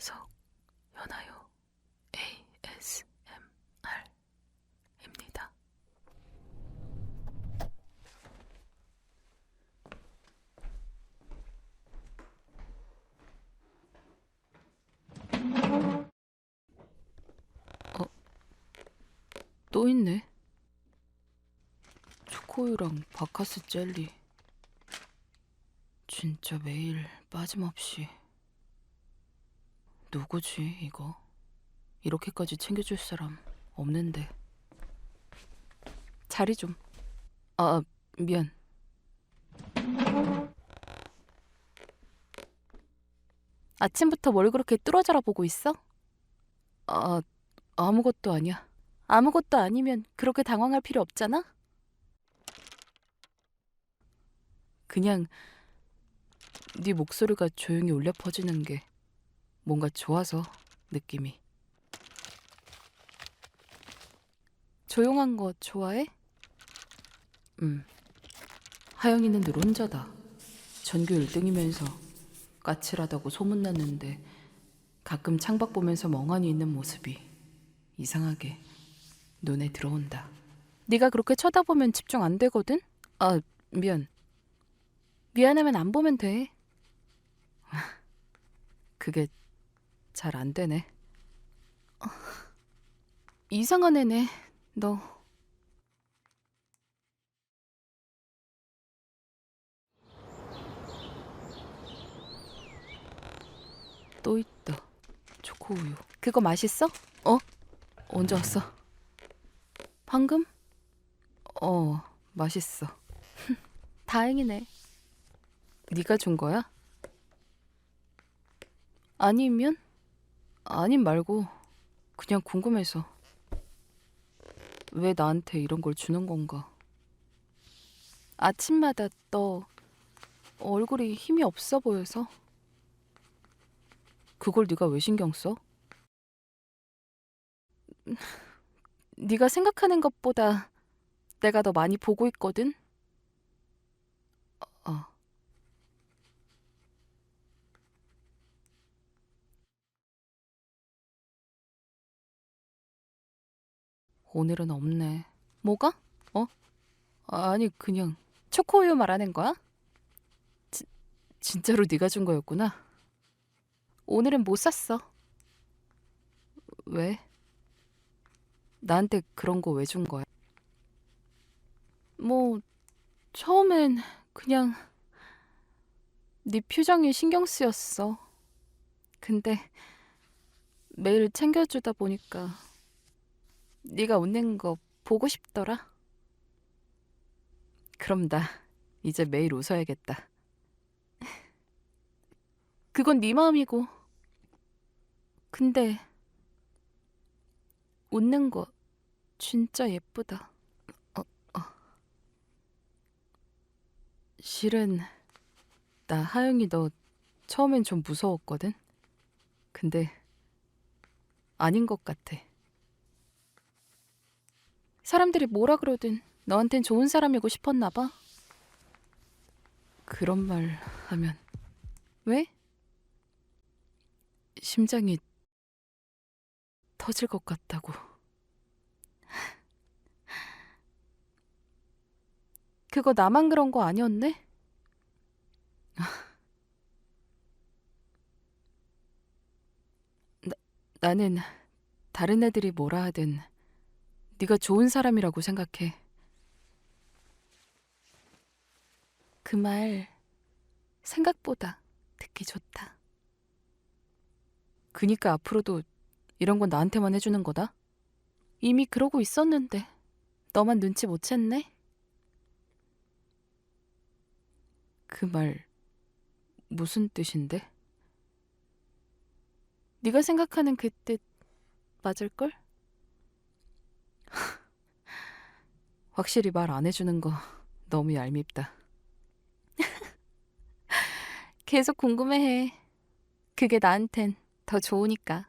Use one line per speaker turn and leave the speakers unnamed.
이하석 연하요 ASMR입니다. 어, 또 있네. 초코우유랑 바카스 젤리. 진짜 매일 빠짐없이. 누구지, 이거? 이렇게까지 챙겨줄 사람 없는데. 자리 좀. 아, 미안. 아침부터 뭘 그렇게 뚫어져라 보고 있어? 아, 아무것도 아니야. 아무것도 아니면 그렇게 당황할 필요 없잖아? 그냥 네 목소리가 조용히 울려 퍼지는 게 뭔가 좋아서 느낌이. 조용한 거 좋아해? 음. 하영이는 늘 혼자다. 전교 1등이면서 까칠하다고 소문났는데 가끔 창밖 보면서 멍하니 있는 모습이 이상하게 눈에 들어온다. 네가 그렇게 쳐다보면 집중 안 되거든? 아, 미안. 미안하면 안 보면 돼. 그게 잘 안 되네. 어, 이상한 애네, 너. 또 있다. 초코우유. 그거 맛있어? 어? 언제 왔어? 방금? 어, 맛있어. 다행이네. 네가 준 거야? 아니면? 아님 말고 그냥 궁금해서 왜 나한테 이런 걸 주는 건가? 아침마다 너 얼굴이 힘이 없어 보여서 그걸 네가 왜 신경 써? 네가 생각하는 것보다 내가 더 많이 보고 있거든. 어. 오늘은 없네. 뭐가? 어? 아니 그냥 초코우유 말하는 거야? 지, 진짜로 네가 준 거였구나. 오늘은 못 샀어. 왜? 나한테 그런 거 왜 준 거야? 뭐 처음엔 그냥 네 표정이 신경 쓰였어. 근데 매일 챙겨주다 보니까 네가 웃는 거 보고 싶더라. 그럼 나 이제 매일 웃어야겠다. 그건 네 마음이고. 근데 웃는 거 진짜 예쁘다. 어, 어. 실은 나 하영이 너 처음엔 좀 무서웠거든. 근데 아닌 것 같아. 사람들이 뭐라 그러든 너한텐 좋은 사람이고 싶었나 봐. 그런 말 하면 왜? 심장이 터질 것 같다고. 그거 나만 그런 거 아니었네? 나, 나는 다른 애들이 뭐라 하든 네가 좋은 사람이라고 생각해. 그 말 생각보다 듣기 좋다. 그니까 앞으로도 이런 건 나한테만 해주는 거다. 이미 그러고 있었는데 너만 눈치 못 챘네. 그 말 무슨 뜻인데? 네가 생각하는 그 뜻 맞을걸? 확실히 말 안 해주는 거 너무 얄밉다. 계속 궁금해해. 그게 나한텐 더 좋으니까.